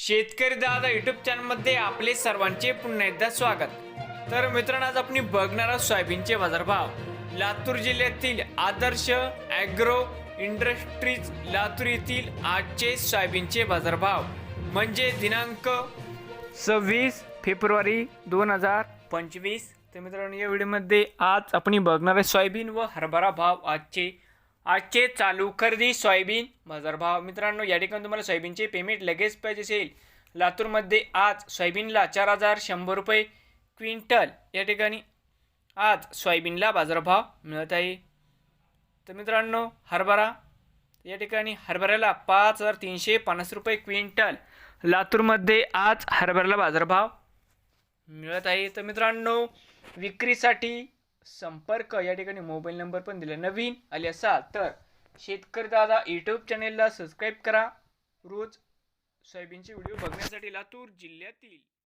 शेतकरी दादा युट्यूब चॅनलमध्ये आपले सर्वांचे पुन्हा एकदा स्वागत. तर मित्रांनो आज आपण बघणार आहोत सोयाबीनचे बाजारभाव. लातूर जिल्ह्यातील आदर्श ॲग्रो इंडस्ट्रीज लातूर येथील आजचे सोयाबीनचे बाजारभाव. म्हणजे दिनांक सव्वीस फेब्रुवारी दोन हजार पंचवीस. तर मित्रांनो या व्हिडिओमध्ये आज आपण बघणार आहे सोयाबीन व हरभरा भाव आजचे आजचे चालू खरेदी सोयाबीन बाजारभाव. मित्रांनो या ठिकाणी तुम्हाला सोयाबीनचे पेमेंट लगेच पाहिजे असेल लातूरमध्ये आज सोयाबीनला चार हजार शंभर रुपये क्विंटल. या ठिकाणी आज सोयाबीनला बाजारभाव मिळत आहे. तर मित्रांनो हरभरा. या ठिकाणी हरभऱ्याला पाच हजार तीनशे पन्नास रुपये क्विंटल. लातूरमध्ये आज हरभऱ्याला बाजारभाव मिळत आहे. तर मित्रांनो विक्रीसाठी संपर्क या ठिकाणी मोबाईल नंबर पण दिला. नवीन आले असाल तर शेतकरी दादा यूट्यूब चॅनेलला सबस्क्राईब करा. रोज सोयाबीनचे व्हिडिओ बघण्यासाठी लातूर जिल्ह्यातील